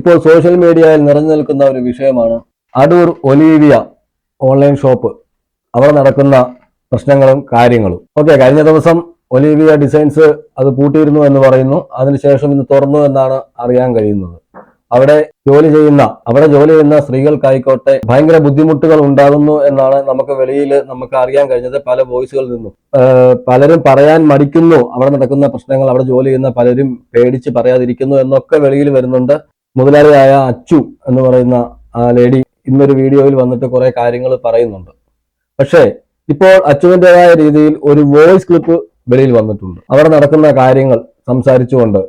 ഇപ്പോൾ സോഷ്യൽ മീഡിയയിൽ നിറഞ്ഞു നിൽക്കുന്ന ഒരു വിഷയമാണ് അടൂർ ഒലീവിയ ഓൺലൈൻ ഷോപ്പ്. അവിടെ നടക്കുന്ന പ്രശ്നങ്ങളും കാര്യങ്ങളും. ഓക്കെ കഴിഞ്ഞ ദിവസം ഒലീവിയ ഡിസൈൻസ് അത് പൂട്ടിയിരുന്നു എന്ന് പറയുന്നു. അതിനുശേഷം ഇന്ന് തുറന്നു എന്നാണ് അറിയാൻ കഴിയുന്നത്. അവിടെ ജോലി ചെയ്യുന്ന അവിടെ ജോലി ചെയ്യുന്ന സ്ത്രീകൾക്കായിക്കോട്ടെ ഭയങ്കര ബുദ്ധിമുട്ടുകൾ ഉണ്ടാകുന്നു എന്നാണ് നമുക്ക് വെളിയിൽ നമുക്ക് അറിയാൻ കഴിഞ്ഞത് പല വോയിസുകളിൽ നിന്നും. പലരും പറയാൻ മടിക്കുന്നു അവിടെ നടക്കുന്ന പ്രശ്നങ്ങൾ അവിടെ ജോലി ചെയ്യുന്ന പലരും പേടിച്ച് പറയാതിരിക്കുന്നു എന്നൊക്കെ വെളിയിൽ വരുന്നുണ്ട്. മുതലാളിയായ അച്ചു എന്ന് പറയുന്ന ആ ലേഡി ഇന്നൊരു വീഡിയോയിൽ വന്നിട്ട് കുറെ കാര്യങ്ങൾ പറയുന്നുണ്ട്. പക്ഷേ ഇപ്പോൾ അച്ചുവിന്റെതായ രീതിയിൽ ഒരു വോയിസ് ക്ലിപ്പ് വെളിയിൽ വന്നിട്ടുണ്ട്. അവിടെ നടക്കുന്ന കാര്യങ്ങൾ സംസാരിച്ചുകൊണ്ട്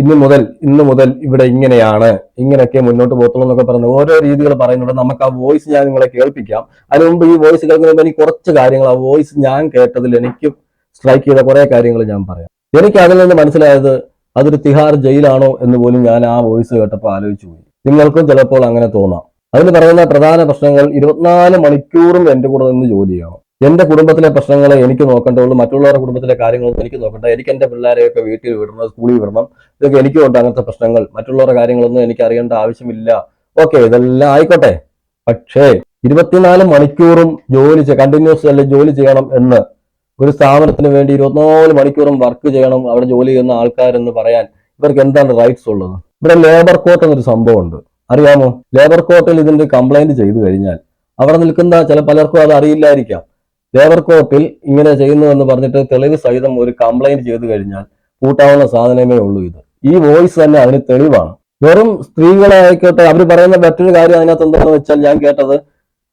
ഇന്ന് മുതൽ ഇന്ന് മുതൽ ഇവിടെ ഇങ്ങനെയാണ് ഇങ്ങനെയൊക്കെ മുന്നോട്ട് പോകത്തുള്ളൂ എന്നൊക്കെ പറഞ്ഞ് ഓരോ രീതികൾ പറയുന്നുണ്ട്. നമുക്ക് ആ വോയിസ് ഞാൻ നിങ്ങളെ കേൾപ്പിക്കാം. അതിന് മുമ്പ് ഈ വോയിസ് കേൾക്കുന്നതിന് എനിക്ക് കുറച്ച് കാര്യങ്ങൾ ആ വോയിസ് ഞാൻ കേട്ടതിൽ എനിക്ക് സ്ട്രൈക്ക് ചെയ്ത കുറെ കാര്യങ്ങൾ ഞാൻ പറയാം. എനിക്ക് അതിൽ നിന്ന് മനസ്സിലായത് അതൊരു തിഹാർ ജയിലാണോ എന്ന് പോലും ഞാൻ ആ വോയിസ് കേട്ടപ്പോൾ ആലോചിച്ചു പോയി. നിങ്ങൾക്കും ചിലപ്പോൾ അങ്ങനെ തോന്നാം. അതിന് പറയുന്ന പ്രധാന പ്രശ്നങ്ങൾ ഇരുപത്തിനാല് മണിക്കൂറും എന്റെ കൂടെ നിന്ന് ജോലി ചെയ്യണം. എന്റെ കുടുംബത്തിലെ പ്രശ്നങ്ങൾ എനിക്ക് നോക്കേണ്ടതുള്ളൂ മറ്റുള്ളവരുടെ കുടുംബത്തിലെ കാര്യങ്ങളൊന്നും എനിക്ക് നോക്കണ്ട. എനിക്ക് എന്റെ പിള്ളേരെയൊക്കെ വീട്ടിൽ വിടണം സ്കൂളിൽ വിടണം. ഇതൊക്കെ എനിക്ക് ഉണ്ട് അങ്ങനത്തെ പ്രശ്നങ്ങൾ. മറ്റുള്ളവരുടെ കാര്യങ്ങളൊന്നും എനിക്ക് അറിയേണ്ട ആവശ്യമില്ല. ഓക്കെ ഇതെല്ലാം ആയിക്കോട്ടെ. പക്ഷേ ഇരുപത്തിനാല് മണിക്കൂറും ജോലി കണ്ടിന്യൂസ് അല്ലെ ജോലി ചെയ്യണം എന്ന് ഒരു സ്ഥാപനത്തിന് വേണ്ടി ഇരുപത്തിനാല് മണിക്കൂറും വർക്ക് ചെയ്യണം അവിടെ ജോലി ചെയ്യുന്ന ആൾക്കാരെന്ന് പറയാൻ ഇവർക്ക് എന്താണ് റൈറ്റ്സ് ഉള്ളത്? ഇവിടെ ലേബർ കോർട്ട് എന്നൊരു സംഭവം ഉണ്ട്. അറിയാമോ? ലേബർ കോർട്ടിൽ ഇതിന്റെ കംപ്ലൈന്റ് ചെയ്തു കഴിഞ്ഞാൽ അവിടെ നിൽക്കുന്ന ചില പലർക്കും അത് അറിയില്ലായിരിക്കാം. ലേബർ കോർട്ടിൽ ഇങ്ങനെ ചെയ്യുന്നു എന്ന് പറഞ്ഞിട്ട് തെളിവ് സഹിതം ഒരു കംപ്ലൈന്റ് ചെയ്തു കഴിഞ്ഞാൽ കൂട്ടാവുന്ന സാധനമേ ഉള്ളൂ ഇത്. ഈ വോയിസ് തന്നെ അതിന് തെളിവാണ്. വെറും സ്ത്രീകളായിക്കോട്ടെ അവർ പറയുന്ന മറ്റൊരു കാര്യം അതിനകത്ത് എന്താണെന്ന് വെച്ചാൽ ഞാൻ കേട്ടത്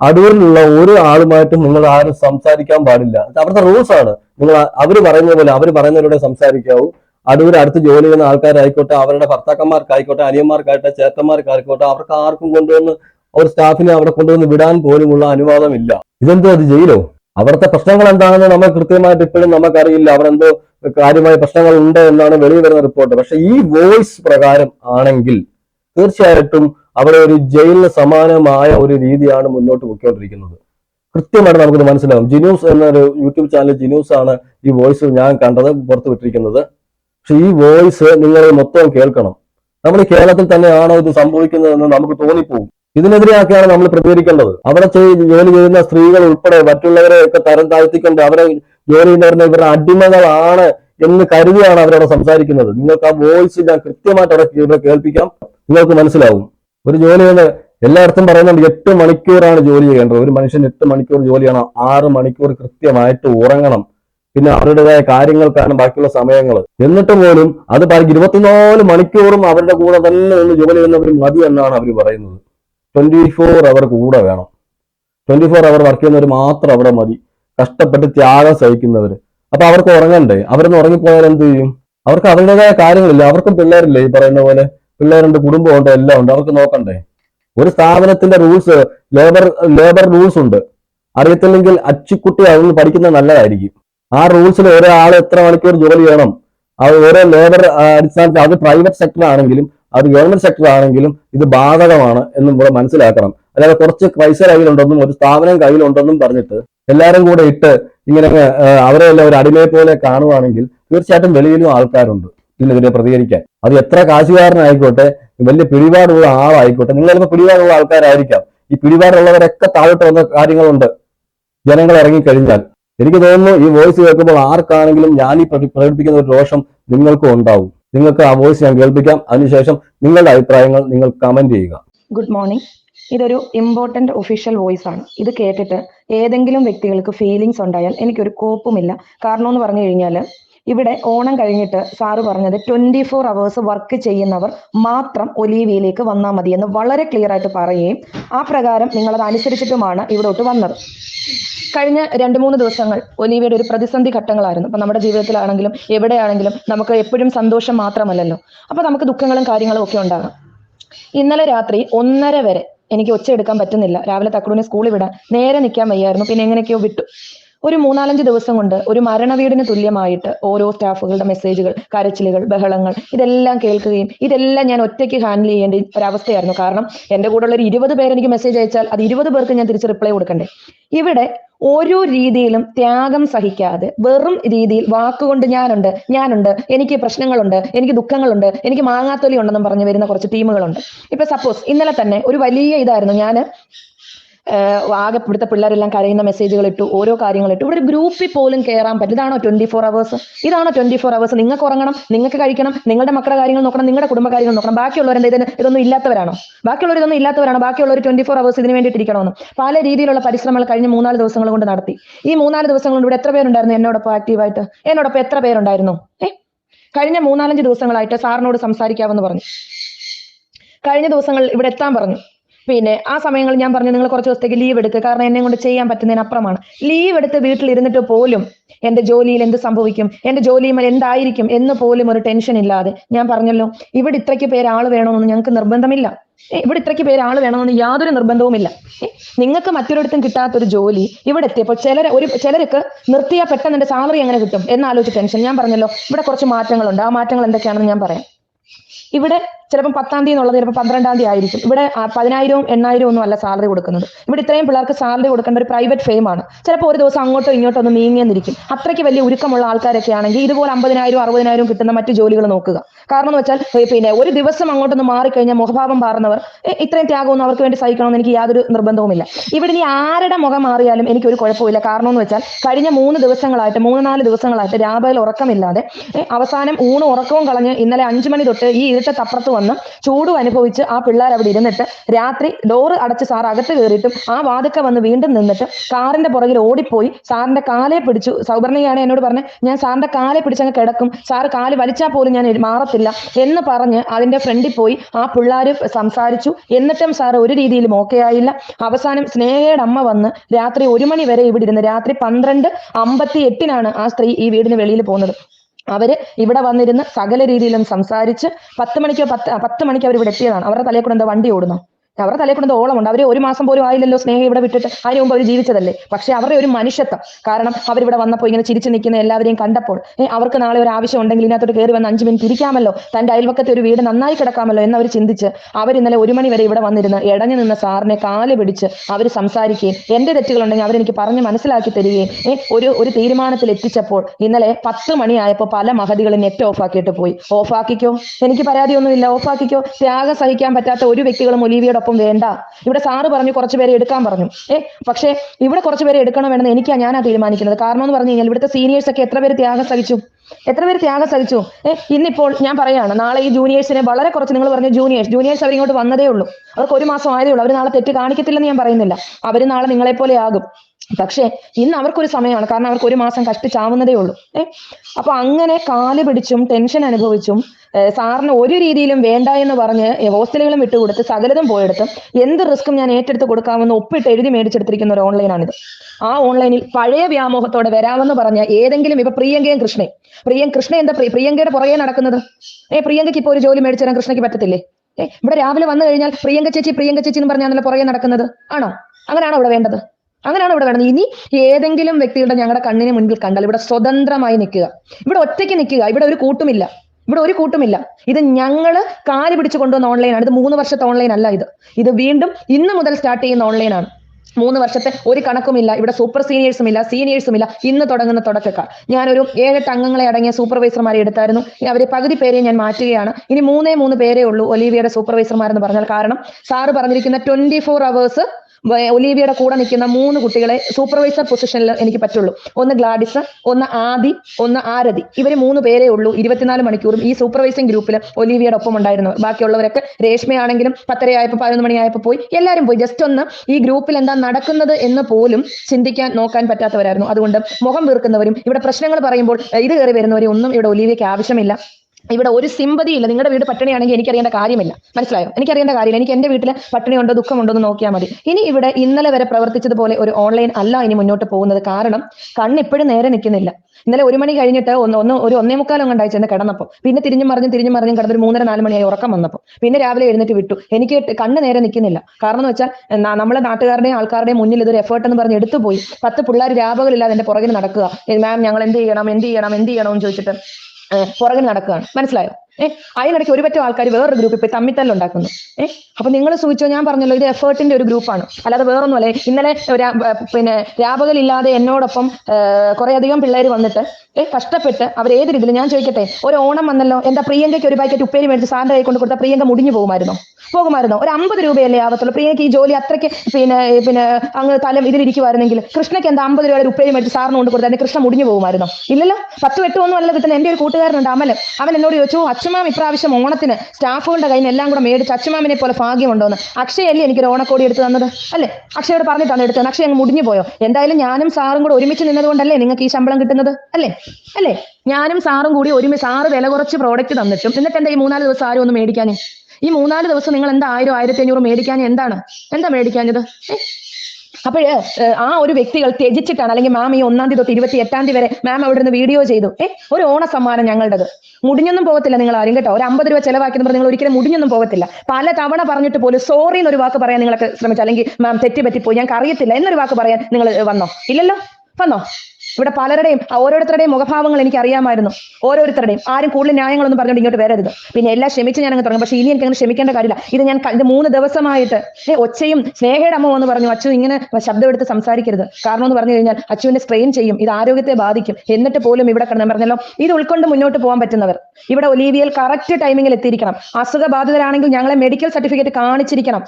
അടൂരിലുള്ള ഒരു ആളുമായിട്ടും നിങ്ങൾ ആരും സംസാരിക്കാൻ പാടില്ല. അവരുടെ റൂൾസ് ആണ്. നിങ്ങൾ അവർ പറയുന്ന പോലെ അവർ പറയുന്നവരോടെ സംസാരിക്കാവൂ. അടൂർ അടുത്ത് ജോലി ചെയ്യുന്ന ആൾക്കാരായിക്കോട്ടെ അവരുടെ ഭർത്താക്കന്മാർക്കായിക്കോട്ടെ അനിയന്മാർക്കായിട്ടെ ചേട്ടന്മാർക്കായിക്കോട്ടെ അവർക്ക് ആർക്കും കൊണ്ടുവന്ന് ഒരു സ്റ്റാഫിനെ അവിടെ കൊണ്ടുവന്ന് വിടാൻ പോലുമുള്ള അനുവാദമില്ല. ഇതെന്തോ അത് ജയിലോ? അവിടുത്തെ പ്രശ്നങ്ങൾ എന്താണെന്ന് നമ്മൾ കൃത്യമായിട്ട് ഇപ്പോഴും നമുക്കറിയില്ല. അവരെന്തോ കാര്യമായ പ്രശ്നങ്ങൾ ഉണ്ട് എന്നാണ് വെളിയിൽ വരുന്ന റിപ്പോർട്ട് പക്ഷെ ഈ വോയിസ് പ്രകാരം ആണെങ്കിൽ തീർച്ചയായിട്ടും അവിടെ ഒരു ജയിലിന് സമാനമായ ഒരു രീതിയാണ് മുന്നോട്ട് പോയിക്കൊണ്ടിരിക്കുന്നത്. കൃത്യമായിട്ട് നമുക്കിത് മനസ്സിലാവും. ജിനൂസ് എന്നൊരു യൂട്യൂബ് ചാനൽ ജിനൂസ് ആണ് ഈ വോയിസ് ഞാൻ കണ്ടത് പുറത്തു വിട്ടിരിക്കുന്നത്. പക്ഷെ ഈ വോയിസ് നിങ്ങൾ മൊത്തം കേൾക്കണം. നമ്മൾ കേരളത്തിൽ തന്നെയാണോ ഇത് സംഭവിക്കുന്നതെന്ന് നമുക്ക് തോന്നിപ്പോകും. ഇതിനെതിരെയൊക്കെയാണ് നമ്മൾ പ്രതികരിക്കേണ്ടത്. അവിടെ ജോലി ചെയ്യുന്ന സ്ത്രീകൾ ഉൾപ്പെടെ മറ്റുള്ളവരെ ഒക്കെ തരം താഴ്ത്തിക്കൊണ്ട് അവരെ ജോലി ചെയ്യുന്നവരുടെ ഇവരുടെ അടിമകളാണ് എന്ന് കരുതിയാണ് അവരവിടെ സംസാരിക്കുന്നത്. നിങ്ങൾക്ക് ആ വോയിസ് ഞാൻ കൃത്യമായിട്ട് അവിടെ കേൾപ്പിക്കാം. നിങ്ങൾക്ക് മനസ്സിലാവും. ഒരു ജോലി ചെയ്ത് എല്ലായിടത്തും പറയുന്നുണ്ട് എട്ട് മണിക്കൂറാണ് ജോലി ചെയ്യേണ്ടത്. ഒരു മനുഷ്യൻ എട്ട് മണിക്കൂർ ജോലി ചെയ്യണം. ആറ് മണിക്കൂർ കൃത്യമായിട്ട് ഉറങ്ങണം. പിന്നെ അവരുടേതായ കാര്യങ്ങൾക്കാണ് ബാക്കിയുള്ള സമയങ്ങൾ എന്നിട്ട് പോലും അത് ഇരുപത്തിനാല് മണിക്കൂറും അവരുടെ കൂടെ തന്നെ നിന്ന് ജോലി ചെയ്യുന്നവർ മതി എന്നാണ് അവർ പറയുന്നത്. ട്വന്റി ഫോർ അവർ കൂടെ വേണം. ട്വന്റി ഫോർ അവർ വർക്ക് ചെയ്യുന്നവർ മാത്രം അവിടെ മതി. കഷ്ടപ്പെട്ട് ത്യാഗം സഹിക്കുന്നവർ അപ്പൊ അവർക്ക് ഉറങ്ങണ്ടേ? അവരൊന്ന് ഉറങ്ങിപ്പോയാൽ എന്ത് ചെയ്യും? അവർക്ക് അവരുടേതായ കാര്യങ്ങളില്ല. അവർക്കും പിള്ളേരില്ലേ ഈ പറയുന്ന പോലെ? പിള്ളേരുണ്ട് കുടുംബമുണ്ട് എല്ലാം ഉണ്ട്. അവർക്ക് നോക്കണ്ടേ. ഒരു സ്ഥാപനത്തിന്റെ റൂൾസ് ലേബർ ലേബർ റൂൾസ് ഉണ്ട്. അറിയത്തില്ലെങ്കിൽ അച്ചിക്കുട്ടി അതൊന്ന് പഠിക്കുന്നത് നല്ലതായിരിക്കും. ആ റൂൾസിൽ ഓരോ ആൾ എത്ര മണിക്കൂർ ജോലി ചെയ്യണം? അത് ഓരോ ലേബർ അടിസ്ഥാനത്തിൽ അത് പ്രൈവറ്റ് സെക്ടർ ആണെങ്കിലും അത് ഗവൺമെന്റ് സെക്ടർ ആണെങ്കിലും ഇത് ബാധകമാണ് എന്നും കൂടെ മനസ്സിലാക്കണം. അല്ലാതെ കുറച്ച് പൈസ കയ്യിലുണ്ടെന്നും ഒരു സ്ഥാപനം കയ്യിലുണ്ടെന്നും പറഞ്ഞിട്ട് എല്ലാവരും കൂടെ ഇട്ട് ഇങ്ങനെ അവരെല്ലാം ഒരു അടിമയെ പോലെ കാണുവാണെങ്കിൽ തീർച്ചയായിട്ടും വെളിയിലും ആൾക്കാരുണ്ട്. ഇതിനെതിരെ പ്രതികരിക്കാൻ. അത് എത്ര കാശുകാരനായിക്കോട്ടെ വലിയ പിടിപാടുള്ള ആളായിക്കോട്ടെ നിങ്ങൾ ചിലപ്പോൾ പിടിപാടുള്ള ആൾക്കാരായിരിക്കാം. ഈ പിടിപാടുള്ളവരൊക്കെ താഴോട്ട് വന്ന കാര്യങ്ങളുണ്ട്. ജനങ്ങൾ ഇറങ്ങിക്കഴിഞ്ഞാൽ. എനിക്ക് തോന്നുന്നു ഈ വോയിസ് കേൾക്കുമ്പോൾ ആർക്കാണെങ്കിലും ഞാൻ ഈ പ്രകടിപ്പിക്കുന്ന ഒരു രോഷം നിങ്ങൾക്കും ഉണ്ടാവും. നിങ്ങൾക്ക് ആ വോയിസ് ഞാൻ കേൾപ്പിക്കാം. അതിനുശേഷം നിങ്ങളുടെ അഭിപ്രായങ്ങൾ നിങ്ങൾ കമന്റ് ചെയ്യുക. ഗുഡ് മോർണിംഗ് ഇതൊരു ഇമ്പോർട്ടന്റ് ഒഫീഷ്യൽ വോയിസ് ആണ്. ഇത് കേട്ടിട്ട് ഏതെങ്കിലും വ്യക്തികൾക്ക് ഫീലിങ്സ് ഉണ്ടായാൽ എനിക്കൊരു കോപ്പുമില്ല. കാരണം എന്ന് പറഞ്ഞു കഴിഞ്ഞാൽ ഇവിടെ ഓണം കഴിഞ്ഞിട്ട് സാറ് പറഞ്ഞത് ട്വന്റി ഫോർ അവേഴ്സ് വർക്ക് ചെയ്യുന്നവർ മാത്രം ഒലീവിയിലേക്ക് വന്നാൽ മതി എന്ന് വളരെ ക്ലിയർ ആയിട്ട് പറയുകയും ആ പ്രകാരം നിങ്ങൾ നിങ്ങളത് അനുസരിച്ചിട്ടുമാണ് ഇവിടോട്ട് വന്നത്. കഴിഞ്ഞ രണ്ട് മൂന്ന് ദിവസങ്ങൾ ഒലീവിയുടെ ഒരു പ്രതിസന്ധി ഘട്ടങ്ങളായിരുന്നു. അപ്പൊ നമ്മുടെ ജീവിതത്തിലാണെങ്കിലും എവിടെയാണെങ്കിലും നമുക്ക് എപ്പോഴും സന്തോഷം മാത്രമല്ലല്ലോ. അപ്പൊ നമുക്ക് ദുഃഖങ്ങളും കാര്യങ്ങളും ഒക്കെ ഉണ്ടാകാം. ഇന്നലെ രാത്രി ഒന്നര വരെ എനിക്ക് ഒച്ച എടുക്കാൻ പറ്റുന്നില്ല. രാവിലെ തക്കുടിനെ സ്കൂളിൽ വിടാൻ നേരെ നിൽക്കാൻ വയ്യായിരുന്നു. പിന്നെ എങ്ങനെയൊക്കെയോ വിട്ടു. ഒരു മൂന്നാലഞ്ച് ദിവസം കൊണ്ട് ഒരു മരണവീടിന് തുല്യമായിട്ട് ഓരോ സ്റ്റാഫുകളുടെ മെസ്സേജുകൾ കരച്ചിലുകൾ ബഹളങ്ങൾ ഇതെല്ലാം കേൾക്കുകയും ഇതെല്ലാം ഞാൻ ഒറ്റയ്ക്ക് ഹാൻഡിൽ ചെയ്യേണ്ട ഒരവസ്ഥയായിരുന്നു. കാരണം എന്റെ കൂടെ ഉള്ള ഒരു ഇരുപത് പേര് എനിക്ക് മെസ്സേജ് അയച്ചാൽ അത് ഇരുപത് പേർക്ക് ഞാൻ തിരിച്ച് റിപ്ലൈ കൊടുക്കണ്ടേ? ഇവിടെ ഓരോ രീതിയിലും ത്യാഗം സഹിക്കാതെ വെറും രീതിയിൽ വാക്കുകൊണ്ട് ഞാനുണ്ട് ഞാനുണ്ട് എനിക്ക് പ്രശ്നങ്ങളുണ്ട് എനിക്ക് ദുഃഖങ്ങളുണ്ട് എനിക്ക് മാങ്ങാത്തൊലി ഉണ്ടെന്നും പറഞ്ഞു വരുന്ന കുറച്ച് ടീമുകളുണ്ട്. ഇപ്പൊ സപ്പോസ് ഇന്നലെ തന്നെ ഒരു വലിയ ഇതായിരുന്നു. ഞാൻ ആകെ ഇവിടുത്തെ പിള്ളേരെല്ലാം കരയുന്ന മെസ്സേജുകൾ ഇട്ടു ഓരോ കാര്യങ്ങൾ ഇട്ടു ഇവിടെ ഗ്രൂപ്പിൽ പോലും കയറാൻ പറ്റും ഇതാണോ ട്വന്റി ഫോർ അവേഴ്സ് ഇതാണോ ട്വന്റി ഫോർ അവേഴ്സ് നിങ്ങൾക്ക് ഉറങ്ങണം നിങ്ങൾക്ക് കഴിക്കണം നിങ്ങളുടെ മക്കളുടെ കാര്യങ്ങൾ നോക്കണം നിങ്ങളുടെ കുടുംബ കാര്യങ്ങൾ നോക്കണം. ബാക്കിയുള്ളവരെന്താ ഇതിന് ഇതൊന്നും ഇല്ലാത്തവരാണോ? ബാക്കിയുള്ളവർ ഇതൊന്നും ഇല്ലാത്തവരാണോ? ബാക്കിയുള്ളവർ ട്വന്റി ഫോർ അവേഴ്സ് ഇതിന് വേണ്ടിയിട്ട് ഇരിക്കണമെന്ന്. പല രീതിയിലുള്ള പരിശ്രമങ്ങൾ കഴിഞ്ഞ മൂന്നാൽ ദിവസങ്ങൾ കൊണ്ട് നടത്തി. ഈ മൂന്നാൽ ദിവസങ്ങൾ കൊണ്ട് ഇവിടെ എത്ര പേരുണ്ടായിരുന്നു എന്നോടൊപ്പം ആക്റ്റീവായിട്ട് എന്നോടൊപ്പം എത്ര പേരുണ്ടായിരുന്നു? ഏ? കഴിഞ്ഞ മൂന്നാലഞ്ച് ദിവസങ്ങളായിട്ട് സാറിനോട് സംസാരിക്കാമെന്ന് പറഞ്ഞു. കഴിഞ്ഞ ദിവസങ്ങൾ ഇവിടെ എത്താൻ പറഞ്ഞു. പിന്നെ ആ സമയങ്ങളിൽ ഞാൻ പറഞ്ഞു നിങ്ങൾ കുറച്ച് ദിവസത്തേക്ക് ലീവ് എടുക്കുക കാരണം എന്നെ കൊണ്ട് ചെയ്യാൻ പറ്റുന്നതിന് അപ്പുറമാണ്. ലീവ് എടുത്ത് വീട്ടിലിരുന്നിട്ട് പോലും എന്റെ ജോലിയിൽ എന്ത് സംഭവിക്കും? എന്റെ ജോലിയിൽ എന്തായിരിക്കും? എന്ന് പോലും ഒരു ടെൻഷൻ ഇല്ലാതെ ഞാൻ പറഞ്ഞല്ലോ ഇവിടെ ഇത്രയ്ക്ക് പേര് ആൾ വേണമെന്ന് ഞങ്ങൾക്ക് നിർബന്ധമില്ല. ഇവിടെ ഇത്രയ്ക്ക് പേര് ആൾ വേണമെന്ന് യാതൊരു നിർബന്ധവുമില്ല. നിങ്ങൾക്ക് മറ്റൊരിടത്തും കിട്ടാത്തൊരു ജോലി ഇവിടെ എത്തിയപ്പോൾ ചിലർ ഒരു ചിലർക്ക് നിർത്തിയാൽ പെട്ടെന്ന് എന്റെ സാലറി എങ്ങനെ കിട്ടും? എന്നാലോചിച്ച് ടെൻഷൻ ഞാൻ പറഞ്ഞല്ലോ ഇവിടെ കുറച്ച് മാറ്റങ്ങളുണ്ട്. ആ മാറ്റങ്ങൾ എന്തൊക്കെയാണെന്ന് ഞാൻ പറയാം. ഇവിടെ ചിലപ്പോൾ പത്താം തീയതി എന്നുള്ളത് ചിലപ്പോൾ പന്ത്രണ്ടാം തീയതി ആയിരിക്കും. ഇവിടെ പതിനായിരവും എണ്ണായിരവും ഒന്നും അല്ല സാലറി കൊടുക്കുന്നത്. ഇവിടെ ഇത്രയും പിള്ളേർക്ക് സാലറി കൊടുക്കേണ്ട ഒരു പ്രൈവറ്റ് ഫെയിം ആണ്. ചിലപ്പോൾ ഒരു ദിവസം അങ്ങോട്ടോ ഇങ്ങോട്ടോ ഒന്ന് നീങ്ങിയെന്നിരിക്കും അത്രയ്ക്ക് വലിയ ഉരുക്കമുള്ള ആൾക്കാരൊക്കെ ആണെങ്കിൽ ഇതുപോലെ അമ്പതിനായിരം അറുപതിനായിരം കിട്ടുന്ന മറ്റു ജോലികൾ നോക്കുക. കാരണം എന്ന് വെച്ചാൽ പിന്നെ ഒരു ദിവസം അങ്ങോട്ടൊന്ന് മാറിക്കഴിഞ്ഞാൽ മുഖഭാവം പാർന്നവർ ഇത്രയും ത്യാഗമൊന്നും അവർക്ക് വേണ്ടി സഹിക്കണമെന്ന് എനിക്ക് യാതൊരു നിർബന്ധവുമില്ല. ഇവിടെ ഇനി ആരുടെ മുഖം മാറിയാലും എനിക്ക് ഒരു കുഴപ്പമില്ല കാരണം എന്ന് വെച്ചാൽ കഴിഞ്ഞ മൂന്ന് ദിവസങ്ങളായിട്ട് മൂന്ന് നാല് ദിവസങ്ങളായിട്ട് രാവിലെ ഉറക്കമില്ലാതെ അവസാനം ഊണ് ഉറക്കവും കളഞ്ഞ് ഇന്നലെ അഞ്ചു മണി തൊട്ട് ഈ ഇരുട്ടത്തപ്പുറത്ത് വന്ന് ചൂടും അനുഭവിച്ച് ആ പിള്ളേർ അവിടെ ഇരുന്നിട്ട് രാത്രി ഡോറ് അടച്ച് സാർ അകത്ത് കയറിയിട്ടും ആ വാതുക്ക വന്ന് വീണ്ടും നിന്നിട്ട് കാറിന്റെ പുറകിൽ ഓടിപ്പോയി. സാറിന്റെ കാലെ പിടിച്ചു. സൗവർണിയാണ് എന്നോട് പറഞ്ഞ് ഞാൻ സാറിന്റെ കാലെ പിടിച്ചങ്ങ് കിടക്കും. സാർ കാൽ വലിച്ചാൽ പോലും ഞാൻ മാറത്തില്ല. എന്ന് പറഞ്ഞ് അതിന്റെ ഫ്രണ്ടിൽ പോയി ആ പിള്ളേർ സംസാരിച്ചു. എന്നിട്ടും സാർ ഒരു രീതിയിലും ഓക്കെ ആയില്ല. അവസാനം സ്നേഹയുടെ അമ്മ വന്ന് രാത്രി ഒരു മണി വരെ ഇവിടെ ഇരുന്ന് രാത്രി പന്ത്രണ്ട് അമ്പത്തി എട്ടിനാണ് ആ സ്ത്രീ ഈ വീടിന് വെളിയിൽ പോകുന്നത്. അവർ ഇവിടെ വന്നിരുന്ന് സകല രീതിയിലും സംസാരിച്ച് പത്ത് മണിക്കോ പത്ത് പത്ത് മണിക്ക് അവർ ഇവിടെ എത്തിയതാണ്. അവരുടെ തലയിൽ കൂടെ എന്താ വണ്ടി ഓടുന്നു. അവരുടെ തലയിൽ കൊണ്ട് ഓളമുണ്ട്. അവർ ഒരു മാസം പോലും ആയില്ലല്ലോ സ്നേഹം ഇവിടെ വിട്ടിട്ട് അതിന് മുമ്പ് അവർ ജീവിച്ചതല്ലേ? പക്ഷെ അവരുടെ ഒരു മനുഷ്യത്വം. കാരണം അവരിവിടെ വന്നപ്പോൾ ഇങ്ങനെ ചിരിച്ചു നിൽക്കുന്ന എല്ലാവരെയും കണ്ടപ്പോൾ അവർക്ക് നാളെ ഒരു ആവശ്യം ഉണ്ടെങ്കിൽ ഇതിനകത്തോട്ട് കയറി വന്ന് അഞ്ച് മിനിറ്റ് ഇരിക്കാമല്ലോ തന്റെ അയൽവക്കത്തെ ഒരു വീട് നന്നായി കിടക്കാമല്ലോ എന്ന് അവർ ചിന്തിച്ച് അവർ ഇന്നലെ ഒരു മണി വരെ ഇവിടെ വന്നിരുന്ന് ഇടഞ്ഞു നിന്ന സാറിനെ കാൽ പിടിച്ച് അവർ സംസാരിക്കുകയും എന്റെ തെറ്റുകളുണ്ടെങ്കിൽ അവരെനിക്ക് പറഞ്ഞ് മനസ്സിലാക്കി തരികയും ഒരു ഒരു തീരുമാനത്തിൽ എത്തിച്ചപ്പോൾ ഇന്നലെ പത്ത് മണിയായപ്പോൾ പല മഹതികളും നെറ്റ് ഓഫ് ആക്കിയിട്ട് പോയി. ഓഫ് ആക്കിക്കോ എനിക്ക് പരാതിയൊന്നുമില്ല. ഓഫ് ആക്കിക്കോ ത്യാഗം സഹിക്കാൻ പറ്റാത്ത ഒരു വ്യക്തികളും ഒലീവിയോടൊപ്പം വേണ്ട. ഇവിടെ സാറ് പറഞ്ഞു കുറച്ച് പേരെ എടുക്കാൻ പറഞ്ഞു. ഏ പക്ഷേ ഇവിടെ കുറച്ച് പേരെ എടുക്കണമെന്ന് എനിക്കാ ഞാനാ തീരുമാനിക്കുന്നത്. കാരണം എന്ന് പറഞ്ഞു കഴിഞ്ഞാൽ ഇവിടുത്തെ സീനിയേഴ്സ് ഒക്കെ എത്ര പേര് ത്യാഗം സഹിച്ചു? എത്ര പേര് ത്യാഗം സഹിച്ചു? ഏ ഇന്നിപ്പോൾ ഞാൻ പറയാണ് നാളെ ഈ ജൂനിയേഴ്സിനെ വളരെ കുറച്ച് നിങ്ങൾ പറഞ്ഞു ജൂനിയേഴ്സ് ജൂനിയേഴ്സ് അവരിങ്ങോട്ട് വന്നതേ ഉള്ളൂ. അവർക്ക് ഒരു മാസം ആയതേ ഉള്ളൂ. അവർ നാളെ തെറ്റ് കാണിക്കത്തില്ലെന്ന് ഞാൻ പറയുന്നില്ല. അവർ നാളെ നിങ്ങളെ പോലെ ആകും പക്ഷേ ഇന്ന് അവർക്കൊരു സമയമാണ്. കാരണം അവർക്ക് ഒരു മാസം കഷ്ടിച്ചാവുന്നതേ ഉള്ളൂ. ഏഹ് അപ്പൊ അങ്ങനെ കാൽ പിടിച്ചും ടെൻഷൻ അനുഭവിച്ചും സാറിന് ഒരു രീതിയിലും വേണ്ട എന്ന് പറഞ്ഞ് ഹോസ്റ്റലുകളും വിട്ടുകൊടുത്ത് സകലതും പോയെടുത്ത് എന്ത് റിസ്ക്കും ഞാൻ ഏറ്റെടുത്ത് കൊടുക്കാമെന്ന് ഒപ്പിട്ട് എഴുതി മേടിച്ചെടുത്തിരിക്കുന്ന ഒരു ഓൺലൈനാണിത്. ആ ഓൺലൈനിൽ പഴയ വ്യാമോഹത്തോടെ വരാമെന്ന് പറഞ്ഞ ഏതെങ്കിലും ഇപ്പൊ പ്രിയങ്കയും കൃഷ്ണയും. പ്രിയം കൃഷ്ണ എന്താ പ്രിയ- പ്രിയങ്കയുടെ പുറകെ നടക്കുന്നത്? ഏ പ്രിയങ്കയ്ക്ക് ഇപ്പോൾ ഒരു ജോലി മേടിച്ചു തരാൻ കൃഷ്ണയ്ക്ക് പറ്റത്തില്ലേ? ഏ ഇവിടെ രാവിലെ വന്നു കഴിഞ്ഞാൽ പ്രിയങ്ക ചേച്ചി പ്രിയങ്ക ചേച്ചി എന്ന് പറഞ്ഞാൽ പുറകെ നടക്കുന്നത്. ആണോ? അങ്ങനെയാണോ ഇവിടെ വേണ്ടത്? അങ്ങനെയാണ് ഇവിടെ വേണ്ടത് ഇനി ഏതെങ്കിലും വ്യക്തികളുടെ ഞങ്ങളുടെ കണ്ണിന് മുൻപിൽ കണ്ടാൽ ഇവിടെ സ്വതന്ത്രമായി നിൽക്കുക. ഇവിടെ ഒറ്റയ്ക്ക് നിൽക്കുക. ഇവിടെ ഒരു കൂട്ടുമില്ല. ഇവിടെ ഒരു കൂട്ടുമില്ല. ഇത് ഞങ്ങൾ കാൽ പിടിച്ചു കൊണ്ടുവന്ന ഓൺലൈനാണ് ഇത് മൂന്ന് വർഷത്തെ ഓൺലൈൻ അല്ല ഇത്. ഇത് വീണ്ടും ഇന്ന് മുതൽ സ്റ്റാർട്ട് ചെയ്യുന്ന ഓൺലൈനാണ് മൂന്ന് വർഷത്തെ ഒരു കണക്കുമില്ല. ഇവിടെ സൂപ്പർ സീനിയേഴ്സും ഇല്ല. സീനിയേഴ്സും ഇല്ല. ഇന്ന് തുടങ്ങുന്ന തുടക്കക്കാർ. ഞാനൊരു ഏഴെട്ട് അംഗങ്ങളെ അടങ്ങിയ സൂപ്പർവൈസർമാരെ എടുത്തായിരുന്നു. അവരെ പകുതി പേരെ ഞാൻ മാറ്റുകയാണ്. ഇനി മൂന്നേ മൂന്ന് പേരേ ഉള്ളൂ. ഒലീവിയയുടെ സൂപ്പർവൈസർമാരെന്ന് പറഞ്ഞാൽ കാരണം സാറ് പറഞ്ഞിരിക്കുന്ന ട്വന്റി ഫോർ അവേഴ്സ് ഒലീവിയയുടെ കൂടെ നിൽക്കുന്ന മൂന്ന് കുട്ടികളെ സൂപ്പർവൈസർ പൊസിഷനിൽ എനിക്ക് പറ്റുള്ളൂ. ഒന്ന് ഗ്ലാഡിസ് ഒന്ന് ആദി ഒന്ന് ആരതി. ഇവർ മൂന്ന് പേരെ ഉള്ളൂ. ഇരുപത്തിനാല് മണിക്കൂറും ഈ സൂപ്പർവൈസിംഗ് ഗ്രൂപ്പിൽ ഒലീവിയയുടെ ഒപ്പം ഉണ്ടായിരുന്നു ബാക്കിയുള്ളവരൊക്കെ രേഷ്മയാണെങ്കിലും പത്തരയായപ്പോൾ പതിനൊന്ന് മണിയായപ്പോൾ പോയി എല്ലാവരും പോയി. ജസ്റ്റ് ഒന്ന് ഈ ഗ്രൂപ്പിൽ എന്താ നടക്കുന്നത് എന്ന് പോലും ചിന്തിക്കാൻ നോക്കാൻ പറ്റാത്തവരായിരുന്നു. അതുകൊണ്ട് മുഖം വീർക്കുന്നവരും ഇവിടെ പ്രശ്നങ്ങൾ പറയുമ്പോൾ ഇത് കയറി വരുന്നവരും ഒന്നും ഇവിടെ ഒലീവിയയ്ക്ക് ആവശ്യമില്ല. ഇവിടെ ഒരു സിമ്പതി ഇല്ല. നിങ്ങളുടെ വീട് പട്ടിണിയാണെങ്കിൽ എനിക്കറിയേണ്ട കാര്യമില്ല. മനസ്സിലായോ? എനിക്കറിയേണ്ട കാര്യമില്ല. എനിക്ക് എന്റെ വീട്ടിൽ പട്ടിണിയുണ്ടോ ദുഃഖമുണ്ടോ എന്ന് നോക്കിയാൽ മതി. ഇനി ഇവിടെ ഇന്നലെ വരെ പ്രവർത്തിച്ചതുപോലെ ഒരു ഓൺലൈൻ അല്ല ഇനി മുന്നോട്ട് പോകുന്നത്. കാരണം കണ്ണ് ഇപ്പോഴും നേരെ നിൽക്കുന്നില്ല ഇന്നലെ ഒരു മണി കഴിഞ്ഞിട്ട് ഒന്ന് ഒന്ന് ഒരു ഒന്നേ മുക്കാലും കണ്ടായി ചെന്ന് കിടന്നപ്പോൾ പിന്നെ തിരിഞ്ഞു മറിഞ്ഞും തിരിഞ്ഞു മറിഞ്ഞും കിടന്ന് ഒരു മൂന്നര നാല് മണിയായി ഉറക്കം വന്നപ്പോൾ പിന്നെ രാവിലെ എഴുന്നേറ്റ് വിട്ടു. എനിക്ക് കണ്ണ് നേരെ നിൽക്കുന്നില്ല കാരണം എന്ന് വെച്ചാൽ നമ്മളെ നാട്ടുകാരുടെയും ആൾക്കാരുടെയും മുന്നിൽ ഇതൊരു എഫേർട്ട് എന്ന് പറഞ്ഞ് എടുത്തു പോയി പത്ത് പിള്ളേർ രാപകലില്ലാതെ എന്റെ പുറകിൽ നടക്കുക. മാം ഞങ്ങൾ എന്ത് ചെയ്യണം? എന്ത് ചെയ്യണം? എന്ത് ചെയ്യണം എന്ന് ചോദിച്ചിട്ട് പുറകിൽ നടക്കുകയാണ്. മനസ്സിലായോ? ഏഹ് അതിനിടയ്ക്ക് ഒരു പറ്റം ആൾക്കാർ വേറൊരു ഗ്രൂപ്പ് ഇപ്പൊ തമ്മിത്തല്ല ഉണ്ടാക്കുന്നു ഏഹ് അപ്പൊ നിങ്ങൾ സൂചിച്ചോ ഞാൻ പറഞ്ഞല്ലോ ഇത് എഫേർട്ടിന്റെ ഒരു ഗ്രൂപ്പാണ്. അല്ലാതെ വേറൊന്നുമല്ല ഇന്നലെ പിന്നെ രാപകലില്ലാതെ എന്നോടൊപ്പം കുറെ അധികം പിള്ളേർ വന്നിട്ട് ഏഹ് കഷ്ടപ്പെട്ട് അവർ ഏത് രീതിയിൽ ഞാൻ ചോദിക്കട്ടെ ഒരു ഓണം വന്നല്ലോ എന്താ പ്രിയങ്കയ്ക്ക് ഒരു പാക്കറ്റ് ഉപ്പേരി മേടിച്ച് സാറിന്റെ കൈ കൊണ്ട് കൊടുത്ത പ്രിയങ്ക മുടിഞ്ഞു പോകുമായിരുന്നോ? പോകുമായിരുന്നോ? ഒരു അമ്പത് രൂപയല്ലേ ആവത്തുള്ളൂ. പ്രിയക്ക് ഈ ജോലി അത്രയ്ക്ക് പിന്നെ പിന്നെ അങ്ങ് തലം ഇതിലിരിക്കുമായിരുന്നെങ്കിൽ കൃഷ്ണയ്ക്ക് എന്താ അമ്പത് രൂപയുടെ ഉപ്പേരി മേടിച്ച് സാറിന് കൊണ്ട് കൊടുത്താൽ കൃഷ്ണ മുടിഞ്ഞു പോകുമായിരുന്നു? ഇല്ലല്ലോ? പത്ത് വെട്ട് ഒന്നും അല്ല കിട്ടുന്ന എന്റെ ഒരു കൂട്ടുകാരനുണ്ട് അമൽ അവൻ എന്നോട് ചോദിച്ചു അച്ഛമാം ഇപ്രാവശ്യം ഓണത്തിന് സ്റ്റാഫുകളുടെ കയ്യിൽ എല്ലാം കൂടെ മേടിച്ച് അച്ഛമാമിനെ പോലെ ഭാഗ്യമുണ്ടോന്ന്? അക്ഷയല്ലേ എനിക്കൊരു ഓണക്കോടി എടുത്ത് തന്നത് അല്ലേ? അക്ഷയോട് പറഞ്ഞിട്ടാണ് എടുത്തത്. അക്ഷയ അങ്ങ് മുടിഞ്ഞു പോയോ? എന്തായാലും ഞാനും സാറും കൂടെ ഒരുമിച്ച് നിന്നതുകൊണ്ടല്ലേ നിങ്ങൾക്ക് ഈ ശമ്പളം കിട്ടുന്നത് അല്ലേ? അല്ലേ? ഞാനും സാറും കൂടി ഒരുമിച്ച് സാറ് വില കുറച്ച് പ്രോഡക്റ്റ് തന്നിട്ടും. എന്നിട്ട് എന്താ ഈ മൂന്നാൽ ദിവസം ആരും ഒന്ന് മേടിക്കാനേ? ഈ മൂന്നാൽ ദിവസം നിങ്ങൾ എന്താ ആയിരം ആയിരത്തി അഞ്ഞൂറ് മേടിക്കാൻ എന്താണ്? എന്താ മേടിക്കാഞ്ഞത്? അപ്പോഴ് ആ ഒരു വ്യക്തികൾ ത്യജിച്ചിട്ടാണ് അല്ലെങ്കിൽ മാം ഈ ഒന്നാം തീയതി തൊട്ട് ഇരുപത്തി എട്ടാം തീയതി വരെ മാം അവിടെ നിന്ന് വീഡിയോ ചെയ്തു. ഏ? ഒരു ഓണ സമ്മാനം ഞങ്ങളുടേത്. മുടിഞ്ഞൊന്നും പോകത്തില്ല നിങ്ങൾ ആരും കേട്ടോ. ഒരു അമ്പത് രൂപ ചെലവാക്കി നിങ്ങൾ ഒരിക്കലും മുടിഞ്ഞൊന്നും പോകത്തില്ല. പല തവണ പറഞ്ഞിട്ട് പോലും സോറി എന്നൊരു വാക്ക് പറയാൻ നിങ്ങളൊക്കെ ശ്രമിച്ചു. അല്ലെങ്കിൽ മാം തെറ്റി പറ്റിപ്പോയി. ഞങ്ങൾക്ക് അറിയത്തില്ല എന്നൊരു വാക്ക് പറയാൻ നിങ്ങൾ വന്നോ? ഇല്ലല്ലോ? വന്നോ? ഇവിടെ പലരുടെയും ഓരോരുത്തരുടെയും മുഖഭാവങ്ങൾ എനിക്ക് അറിയാമായിരുന്നു. ഓരോരുത്തരുടെയും. ആരും കൂടുതൽ ന്യായങ്ങളൊന്നും പറഞ്ഞുകൊണ്ട് ഇങ്ങോട്ട് വരരുത്. പിന്നെ എല്ലാം ക്ഷമിച്ച് ഞാൻ അങ്ങ് തുടങ്ങും. പക്ഷേ ഇനി എനിക്ക് അങ്ങനെ ക്ഷമിക്കേണ്ട കാര്യമില്ല. ഇത് ഞാൻ ഇത് മൂന്ന് ദിവസമായിട്ട് ഏ ഒച്ചയും സ്നേഹയുടെ അമ്മ എന്ന് പറഞ്ഞു അച്ഛൻ ഇങ്ങനെ ശബ്ദമെടുത്ത് സംസാരിക്കരുത്. കാരണം എന്ന് പറഞ്ഞു കഴിഞ്ഞാൽ അച്ഛനെ സ്ട്രെയിൻ ചെയ്യും ഇത് ആരോഗ്യത്തെ ബാധിക്കും. എന്നിട്ട് പോലും ഇവിടെ കിടന്ന് പറഞ്ഞല്ലോ ഇത് ഉൾക്കൊണ്ട് മുന്നോട്ട് പോകാൻ പറ്റുന്നവർ. ഇവിടെ ഒലീവിയൽ കറക്റ്റ് ടൈമിങ്ങിൽ എത്തിയിരിക്കണം. അസുഖബാധിതരാണെങ്കിൽ ഞങ്ങളെ മെഡിക്കൽ സർട്ടിഫിക്കറ്റ് കാണിച്ചിരിക്കണം.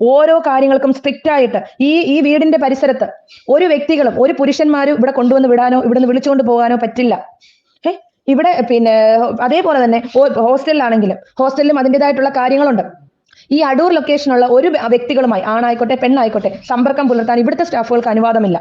ഓരോ കാര്യങ്ങൾക്കും സ്ട്രിക്റ്റ് ആയിട്ട് ഈ ഈ വീടിന്റെ പരിസരത്ത് ഒരു വ്യക്തികളും ഒരു പുരുഷന്മാരും ഇവിടെ കൊണ്ടുവന്ന് വിടാനോ ഇവിടുന്ന് വിളിച്ചുകൊണ്ട് പോകാനോ പറ്റില്ല. ഏ ഇവിടെ പിന്നെ അതേപോലെ തന്നെ ഹോസ്റ്റലിലാണെങ്കിലും ഹോസ്റ്റലിലും അതിന്റെതായിട്ടുള്ള കാര്യങ്ങളുണ്ട്. ഈ അടൂർ ലൊക്കേഷനുള്ള ഒരു വ്യക്തികളുമായി ആണായിക്കോട്ടെ പെണ്ണായിക്കോട്ടെ സമ്പർക്കം പുലർത്താൻ ഇവിടുത്തെ സ്റ്റാഫുകൾക്ക് അനുവാദമില്ല.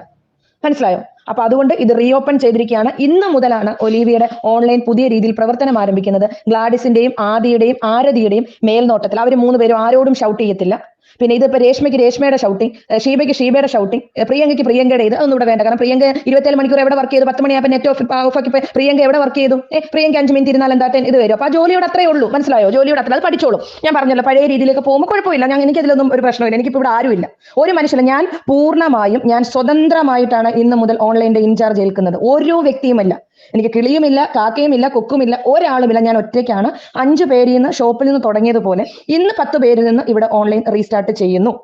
മനസ്സിലായോ? അപ്പൊ അതുകൊണ്ട് ഇത് റീഓപ്പൺ ചെയ്തിരിക്കുകയാണ്. ഇന്ന് മുതലാണ് ഒലീവിയുടെ ഓൺലൈൻ പുതിയ രീതിയിൽ പ്രവർത്തനം ആരംഭിക്കുന്നത്. ഗ്ലാഡിസിന്റെയും ആദിയുടെയും ആരതിയുടെയും മേൽനോട്ടത്തിൽ. അവർ മൂന്ന് പേരും ആരോടും ഷൗട്ട് ചെയ്യത്തില്ല. പിന്നെ ഇതിപ്പോ രേഷ്മയ്ക്ക് രേഷ്മയുടെ ഷൗട്ടിംഗ് ഷീബയ്ക്ക് ഷീബയുടെ ഷൗട്ടിംഗ് പ്രിയങ്കയ്ക്ക് പ്രിയങ്കയുടെ ഇത് അതൊന്നും ഇവിടെ വേണ്ട. കാരണം പ്രിയങ്ക ഇരുപത്തിയേഴ് മണിക്കൂർ എവിടെ വർക്ക് ചെയ്തു? പത്ത് മണിയാകുമ്പോൾ നെറ്റ് ഓഫ് ഓഫ് ആക്കി പ്രിയങ്ക എവിടെ വർക്ക് ചെയ്തു? ഏ പ്രിയങ്ക അഞ്ച് മിനിറ്റ് ഇരുന്നാൽ എന്താ ഇത് വരും. അപ്പൊ ആ ജോലിയോട് അത്രേ ഉള്ളൂ. മനസ്സിലായോ? ജോലിയോട് അത്ര അത് പഠിച്ചോളൂ. ഞാൻ പറഞ്ഞല്ലോ പഴയ രീതിയിലേക്ക് പോകുമ്പോൾ കുഴപ്പമില്ല. ഞാൻ എനിക്ക് അതിലൊന്നും ഒരു പ്രശ്നമില്ല. എനിക്കിപ്പോൾ ഇവിടെ ആരുമില്ല. ഒരു മനുഷ്യല്ല ഞാൻ പൂർണമായും ഞാൻ സ്വതന്ത്രമായിട്ടാണ് ഇന്ന് മുതൽ ഓൺലൈനിന്റെ ഇൻചാർജ് ഏൽക്കുന്നത്. ഓരോ വ്യക്തിയുമല്ല. എനിക്ക് കിളിയുമില്ല കാക്കയുമില്ല കൊക്കുമില്ല ഒരാളുമില്ല. ഞാൻ ഒറ്റയ്ക്കാണ്. അഞ്ചു പേരിൽ നിന്ന് ഷോപ്പിൽ നിന്ന് തുടങ്ങിയതുപോലെ ഇന്ന് പത്ത് പേരിൽ നിന്ന് ഇവിടെ ഓൺലൈൻ റീസ്റ്റാർട്ട് ചെയ്യുന്നു.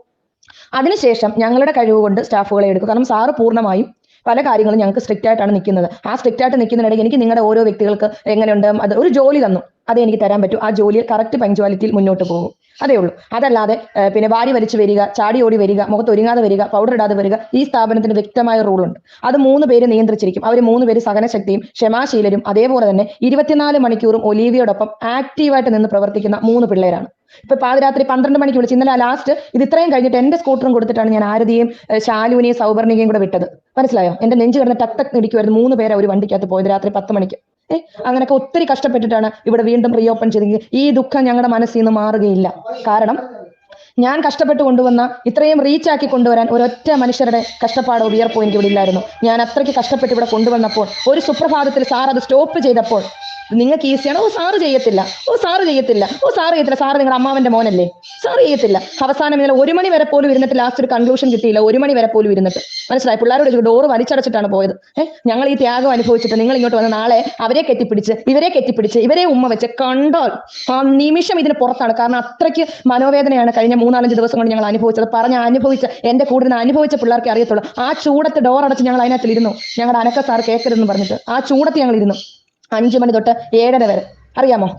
അതിനുശേഷം ഞങ്ങളുടെ കഴിവ് കൊണ്ട് സ്റ്റാഫുകളെ എടുക്കും. കാരണം സാറ് പൂർണമായും പല കാര്യങ്ങളും ഞങ്ങൾക്ക് സ്ട്രിക്റ്റ് ആയിട്ടാണ് നിൽക്കുന്നത്. ആ സ്ട്രിക്റ്റ് ആയിട്ട് നിൽക്കുന്നതിനിടയിൽ എനിക്ക് നിങ്ങളുടെ ഓരോ വ്യക്തികൾക്ക് എങ്ങനെയുണ്ട്? അത് ഒരു ജോലി തന്നു. അത് എനിക്ക് തരാൻ പറ്റും. ആ ജോലിയിൽ കറക്റ്റ് പങ്ക്ച്വാലിറ്റിയിൽ മുന്നോട്ട് പോകും. അതേ ഉള്ളൂ. അതല്ലാതെ പിന്നെ വാരി വലിച്ചു വരിക ചാടി ഓടി വരിക മുഖത്ത് ഒരുങ്ങാതെ വരിക പൗഡർ ഇടാതെ വരിക ഈ സ്ഥാപനത്തിന് വ്യക്തമായ റൂളുണ്ട് അത് മൂന്ന് പേര് നിയന്ത്രിച്ചിരിക്കും. അവർ മൂന്ന് പേര് സഹനശക്തിയും ക്ഷമാശീലരും അതേപോലെ തന്നെ ഇരുപത്തിനാല് മണിക്കൂറും ഒലീവിയോടൊപ്പം ആക്റ്റീവായിട്ട് നിന്ന് പ്രവർത്തിക്കുന്ന മൂന്ന് പിള്ളേരാണ്. ഇപ്പൊ പാതിരാത്രി പന്ത്രണ്ട് മണിക്ക് വിളിച്ച് ഇന്നലെ ലാസ്റ്റ് ഇത് ഇത്രയും കഴിഞ്ഞിട്ട് എന്റെ സ്കൂട്ടറും കൊടുത്തിട്ടാണ് ഞാൻ ആരതിയും ശാലുവിനെയും സൗവർണികയും കൂടെ വിട്ടത്. മനസ്സിലായോ? എന്റെ നെഞ്ച് കിടന്ന് ടക്ക് ഇടിക്കുമായിരുന്നു മൂന്ന് പേരെ ഒരു വണ്ടിക്കകത്ത് പോയത് രാത്രി പത്ത് മണിക്ക്. ഏ അങ്ങനെയൊക്കെ ഒത്തിരി കഷ്ടപ്പെട്ടിട്ടാണ് ഇവിടെ വീണ്ടും റീഓപ്പൺ ചെയ്തെങ്കിൽ ഈ ദുഃഖം ഞങ്ങളുടെ മനസ്സിൽ നിന്ന് മാറുകയില്ല. കാരണം ഞാൻ കഷ്ടപ്പെട്ട് കൊണ്ടുവന്ന ഇത്രയും റീച്ച് ആക്കി കൊണ്ടുവരാൻ ഒരൊറ്റ മനുഷ്യരുടെ കഷ്ടപ്പാടോ വിയർപ്പോ എനിക്ക് ഇവിടെ ഇല്ലായിരുന്നു. ഞാൻ അത്രയ്ക്ക് കഷ്ടപ്പെട്ട് ഇവിടെ കൊണ്ടുവന്നപ്പോൾ ഒരു സുപ്രഭാതത്തിൽ സാർ അത് സ്റ്റോപ്പ് ചെയ്തപ്പോൾ നിങ്ങൾക്ക് ഈസിയാണ് ഓ സാറ് ചെയ്യത്തില്ല. ഓ സാറ് ചെയ്യത്തില്ല. ഓ സാറ് ചെയ്യത്തില്ല. സാറ് നിങ്ങളുടെ അമ്മാവന്റെ മോനല്ലേ? സാറ് ചെയ്യത്തില്ല. അവസാനം ഇന്നലെ ഒരു മണി വരെ പോലും ഇരുന്നിട്ട് ലാസ്റ്റ് ഒരു കൺക്ലൂഷൻ കിട്ടിയില്ല. ഒരു മണി വരെ പോലും ഇരുന്നിട്ട്. മനസ്സിലായി? പിള്ളേരോട് ഡോറ് വലിച്ചടച്ചിട്ടാണ് പോയത്. ഏഹ് ഞങ്ങൾ ഈ ത്യാഗം അനുഭവിച്ചിട്ട് നിങ്ങൾ ഇങ്ങോട്ട് വന്ന് നാളെ അവരെ കെട്ടിപ്പിടിച്ച് ഇവരെ കെട്ടിപ്പിടിച്ച് ഇവരെ ഉമ്മ വെച്ച് കണ്ടോ ആ നിമിഷം ഇതിന് പുറത്താണ്. കാരണം അത്രയ്ക്ക് മനോവേദനയാണ് കഴിഞ്ഞ മൂന്നാലഞ്ച് ദിവസം കൊണ്ട് ഞങ്ങൾ അനുഭവിച്ചത്. പറഞ്ഞ അനുഭവിച്ച എന്റെ കൂടുതൽ അനുഭവിച്ച പിള്ളേർക്ക് അറിയത്തുള്ളൂ. ആ ചൂടത്ത് ഡോർ അടച്ച് ഞങ്ങൾ അതിനകത്തിൽ ഇരുന്നു ഞങ്ങളുടെ അനക്ക സാർ കേൾക്കരുതെന്ന് പറഞ്ഞിട്ട് ആ ചൂടത്ത് ഞങ്ങൾ ഇരുന്നു. അഞ്ചു മണി തൊട്ട് ഏഴര വരെ. അറിയാമോ?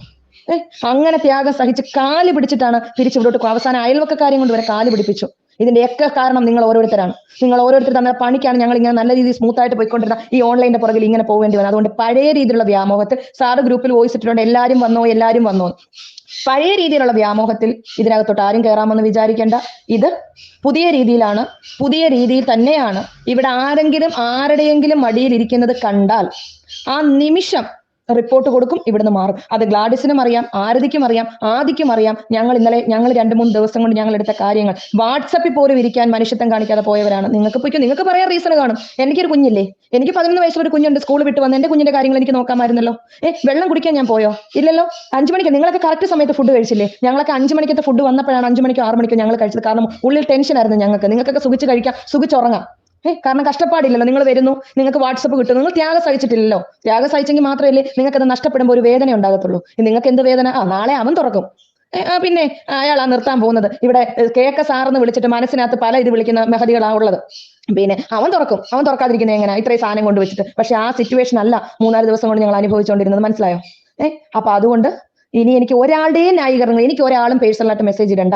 ഏ അങ്ങനെ ത്യാഗം സഹിച്ച് കാൽ പിടിച്ചിട്ടാണ് തിരിച്ചു ഇവിടോട്ട് അവസാന അവസാനം അയൽവക്കക്കാരെയും കൊണ്ട് വരെ കാൽ പിടിപ്പിച്ചു. ഇതിന്റെയൊക്കെ കാരണം നിങ്ങൾ ഓരോരുത്തരാണ്. നിങ്ങൾ ഓരോരുത്തർ തന്ന പണിക്കാണ് ഞങ്ങൾ ഇങ്ങനെ നല്ല രീതിയിൽ സ്മൂത്ത് ആയിട്ട് പോയിക്കൊണ്ടിരുന്ന ഈ ഓൺലൈനിന്റെ പുറകിൽ ഇങ്ങനെ പോകേണ്ടി വന്നത്. അതുകൊണ്ട് പഴയ രീതിയിലുള്ള വ്യാമോഹത്തിൽ സാറ് ഗ്രൂപ്പിൽ വോയിസ് ഇട്ടിട്ടുണ്ട്. എല്ലാവരും വന്നോ എല്ലാവരും വന്നോ പഴയ രീതിയിലുള്ള വ്യാമോഹത്തിൽ ഇതിനകത്തോട്ട് ആരും കയറാമെന്ന് വിചാരിക്കേണ്ട. ഇത് പുതിയ രീതിയിലാണ്. പുതിയ രീതിയിൽ തന്നെയാണ്. ഇവിടെ ആരെങ്കിലും ആരുടെയെങ്കിലും മടിയിൽ ഇരിക്കുന്നത് കണ്ടാൽ ആ നിമിഷം റിപ്പോർട്ട് കൊടുക്കും ഇവിടുന്ന് മാറും. അത് ഗ്ലാഡിസിനും അറിയാം ആരതിക്കും അറിയാം ആദിക്കും അറിയാം. ഞങ്ങൾ ഇന്നലെ ഞങ്ങൾ രണ്ട് മൂന്ന് ദിവസം കൊണ്ട് ഞങ്ങൾ എടുത്ത കാര്യങ്ങൾ. വാട്സപ്പിൽ പോലും ഇരിക്കാൻ മനുഷ്യത്വം കാണിക്കാതെ പോയവരാണ്. നിങ്ങൾക്ക് പോയി നിങ്ങൾക്ക് പറയാൻ റീസൺ കാണും. എനിക്കൊരു കുഞ്ഞില്ലേ? എനിക്ക് പതിനൊന്ന് വയസ്സുള്ള ഒരു കുഞ്ഞുണ്ട് സ്കൂൾ വിട്ട് വന്ന്. എന്റെ കുഞ്ഞിന്റെ കാര്യങ്ങൾ എനിക്ക് നോക്കാമായിരുന്നല്ലോ. ഏ വെള്ളം കുടിക്കാൻ ഞാൻ പോയോ? ഇല്ലല്ലോ? അഞ്ചു മണിക്ക് നിങ്ങളൊക്കെ കറക്റ്റ് സമയത്ത് ഫുഡ് കഴിച്ചില്ലേ? ഞങ്ങളൊക്കെ അഞ്ചു മണിക്കത്തെ ഫുഡ് വന്നപ്പോഴാണ് അഞ്ചു മണിക്കോ ആറ് മണിക്കോ ഞങ്ങൾ കഴിച്ചത്. കാരണം ഉള്ളിൽ ടെൻഷൻ ആയിരുന്നു ഞങ്ങൾക്ക്. നിങ്ങൾക്കൊക്കെ സുഖിച്ച് കഴിക്കാം സുഖിച്ചുറങ്ങാം ഏഹ് കാരണം കഷ്ടപ്പാടില്ലല്ലോ. നിങ്ങൾ വരുന്നു നിങ്ങൾക്ക് വാട്സപ്പ് കിട്ടും നിങ്ങൾ ത്യാഗം സഹിച്ചിട്ടില്ലല്ലോ. ത്യാഗം സഹിച്ചെങ്കിൽ മാത്രമല്ലേ നിങ്ങൾക്ക് അത് നഷ്ടപ്പെടുമ്പോൾ ഒരു വേദന ഉണ്ടാകത്തുള്ളൂ. നിങ്ങൾക്ക് എന്ത് വേദന? ആ നാളെ അവൻ തുറക്കും. പിന്നെ അയാളാ നിർത്താൻ പോകുന്നത്. ഇവിടെ കേക്ക സാറെന്ന് വിളിച്ചിട്ട് മനസ്സിനകത്ത് പല ഇത് വിളിക്കുന്ന മെഹദികളാ ഉള്ളത്. പിന്നെ അവൻ തുറക്കും. അവൻ തുറക്കാതിരിക്കുന്നത് എങ്ങനെ? ഇത്രയും സാധനം കൊണ്ട് വെച്ചിട്ട്. പക്ഷെ ആ സിറ്റുവേഷൻ അല്ല മൂന്നാൽ ദിവസം കൊണ്ട് ഞങ്ങൾ അനുഭവിച്ചുകൊണ്ടിരുന്നത് മനസ്സിലായോ? ഏഹ് അപ്പൊ അതുകൊണ്ട് ഇനി എനിക്ക് ഒരാളുടെയും ന്യായീകരണങ്ങൾ എനിക്ക് ഒരാളും പേഴ്സണലായിട്ട് മെസ്സേജ് ഇടണ്ട.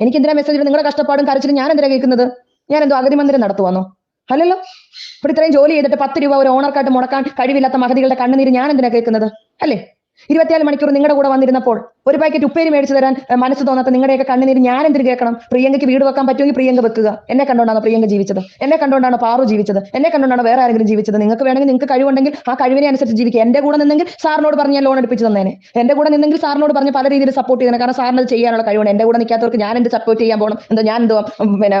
എനിക്ക് എന്തിനാ മെസ്സേജ് നിങ്ങളുടെ കഷ്ടപ്പാടും കരച്ചിലും ഞാൻ എന്തിനാ കേൾക്കുന്നത്? ഞാൻ എന്തോ അഗതി മന്ദിരം നടത്തുവാന്നോ? അല്ലല്ലോ? ഇവിടെ ഇത്രയും ജോലി ചെയ്തിട്ട് പത്ത് രൂപ ഒരു ഓണർക്കായിട്ട് മുടക്കാൻ കഴിവില്ലാത്ത മഹതികളുടെ കണ്ണുനീര് ഞാൻ എന്തിനാ കേൾക്കുന്നത്? അല്ലേ? ഇരുപത്തിനാല് മണിക്കൂർ നിങ്ങളുടെ കൂടെ വന്നിരുന്നപ്പോൾ ഒരു പാക്കറ്റ് ഉപ്പേരി മേടിച്ചു തരാൻ മനസ്സ് തോന്നാത്ത നിങ്ങളുടെയൊക്കെ കണ്ണുനീര് ഞാൻ എന്തിന് കേൾക്കണം? പ്രിയങ്കയ്ക്ക് വീട് വെക്കാൻ പറ്റുമെങ്കിൽ പ്രിയങ്ക വെക്കുക. എന്നെ കണ്ടുകൊണ്ടാണ് പ്രിയങ്ക ജീവിച്ചത്? എന്നെ കണ്ടുകൊണ്ടാണ് പാറു ജീവിച്ചത്? എന്നെ കണ്ടുകൊണ്ടാണ് വേറെ ആരെങ്കിലും ജീവിച്ചത്? നിങ്ങൾക്ക് വേണമെങ്കിൽ നിങ്ങൾക്ക് കഴിവുണ്ടെങ്കിൽ ആ കഴിവിനെ അനുസരിച്ച് ജീവിക്കുക. എന്റെ കൂടെ നിന്നെങ്കിൽ സാറിനോട് പറഞ്ഞ് ഞാൻ ലോൺ എടുപ്പിച്ച് തന്നേനെ. എന്റെ കൂടെ നിന്നെങ്കിൽ സാറിനോട് പറഞ്ഞ് പല രീതിയിൽ സപ്പോർട്ട് ചെയ്യണം കാരണം സാറിന് അത് ചെയ്യാനുള്ള കഴിവാണ്. എന്റെ കൂടെ നിൽക്കാത്തവർക്ക് ഞാൻ എന്ത് സപ്പോർട്ട് ചെയ്യാൻ പോകണം? എന്തോ ഞാൻ എന്തോ പിന്നെ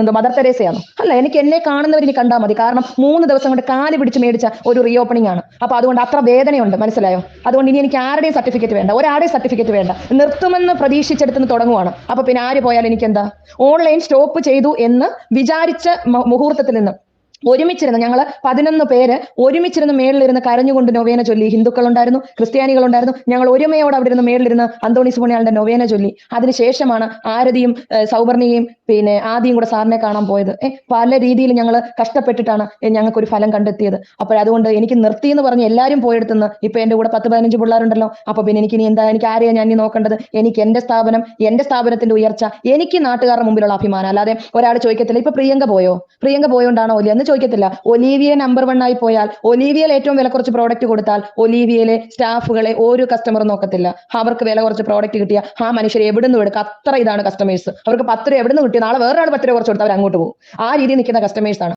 എന്തോ മദർ തെരേസയാണ്? അല്ല എനിക്ക് എന്നെ കാണുന്നവർ ഇനി കണ്ടാൽ മതി. കാരണം മൂന്ന് ദിവസം കൊണ്ട് കാൽ പിടിച്ച് മേടിച്ച ഒരു റീ ഓപ്പണിംഗ് ആണ്. അപ്പൊ അതുകൊണ്ട് അത്ര വേദനയുണ്ട്. മനസ്സിലായോ? അതുകൊണ്ട് ഇനി എനിക്ക് ആരുടെയും സർട്ടിഫിക്കറ്റ് വേണ്ട ഒരാളുടെയും സർട്ടിഫിക്കറ്റ് വേണ്ട. നിർത്തുമെന്ന് പ്രതീക്ഷിച്ചെടുത്തുനിന്ന് തുടങ്ങുവാണ്. അപ്പൊ പിന്നെ ആര് പോയാൽ എനിക്ക് എന്താ ഓൺലൈൻ സ്റ്റോപ്പ് ചെയ്തു എന്ന് വിചാരിച്ച മുഹൂർത്തത്തിൽ നിന്ന് ഒരുമിച്ചിരുന്ന് ഞങ്ങൾ പതിനൊന്ന് പേര് ഒരുമിച്ചിരുന്ന് മേളിലിരുന്ന് കരഞ്ഞുകൊണ്ട് നൊവേന ചൊല്ലി. ഹിന്ദുക്കളുണ്ടായിരുന്നു ക്രിസ്ത്യാനികളുണ്ടായിരുന്നു. ഞങ്ങൾ ഒരുമയോടെ അവിടെ ഇരുന്ന് മേളിലിരുന്ന് അന്തോണീസ് പുണ്യാളുടെ നൊവേന ചൊല്ലി. അതിനുശേഷമാണ് ആരതിയും ഏഹ്, സൗവർണിയും പിന്നെ ആദ്യം കൂടെ സാറിനെ കാണാൻ പോയത്. പല രീതിയിൽ ഞങ്ങൾ കഷ്ടപ്പെട്ടിട്ടാണ് ഞങ്ങൾക്ക് ഒരു ഫലം കണ്ടെത്തിയത്. അപ്പോൾ അതുകൊണ്ട് എനിക്ക് നിർത്തി എന്ന് പറഞ്ഞ് എല്ലാവരും പോയെടുത്തുനിന്ന് ഇപ്പൊ എന്റെ കൂടെ പത്ത് പതിനഞ്ച് പിള്ളേരുണ്ടല്ലോ. അപ്പൊ പിന്നെ എനിക്ക് ഇനി എന്താ എനിക്ക് ആരെയാണ് ഞാൻ ഇനി നോക്കേണ്ടത്? എനിക്ക് എന്റെ സ്ഥാപനം എന്റെ സ്ഥാപനത്തിന്റെ ഉയർച്ച എനിക്ക് നാട്ടുകാരുടെ മുമ്പിലുള്ള അഭിമാനം. അല്ലാതെ ഒരാൾ ചോദിക്കത്തില്ല ഇപ്പൊ പ്രിയങ്ക പോയോ? പ്രിയങ്ക പോയോണ്ടാണോ ഒലിയ എന്ന് ചോദിക്കത്തില്ല. ഒലീവിയ നമ്പർ വൺ ആയി പോയാൽ ഒലീവിയയിൽ ഏറ്റവും വില കുറച്ച് പ്രോഡക്റ്റ് കൊടുത്താൽ ഒലീവിയയിലെ സ്റ്റാഫുകളെ ഒരു കസ്റ്റമർ നോക്കത്തില്ല. അവർക്ക് വില കുറച്ച് പ്രോഡക്റ്റ് കിട്ടിയ ആ മനുഷ്യരെ എവിടെ നിന്ന് എടുക്കുക അത്ര ഇതാണ് കസ്റ്റമേഴ്സ് അവർക്ക് പത്ത് എവിടെ നിന്ന് കിട്ടി നാളെ വേറൊരാൾ പത്ത് രൂപ കുറച്ച് കൊടുത്താൽ അവർ അങ്ങോട്ട് പോകും. ആ രീതിയിൽ നിൽക്കുന്ന കസ്റ്റമേഴ്സ് ആണ്.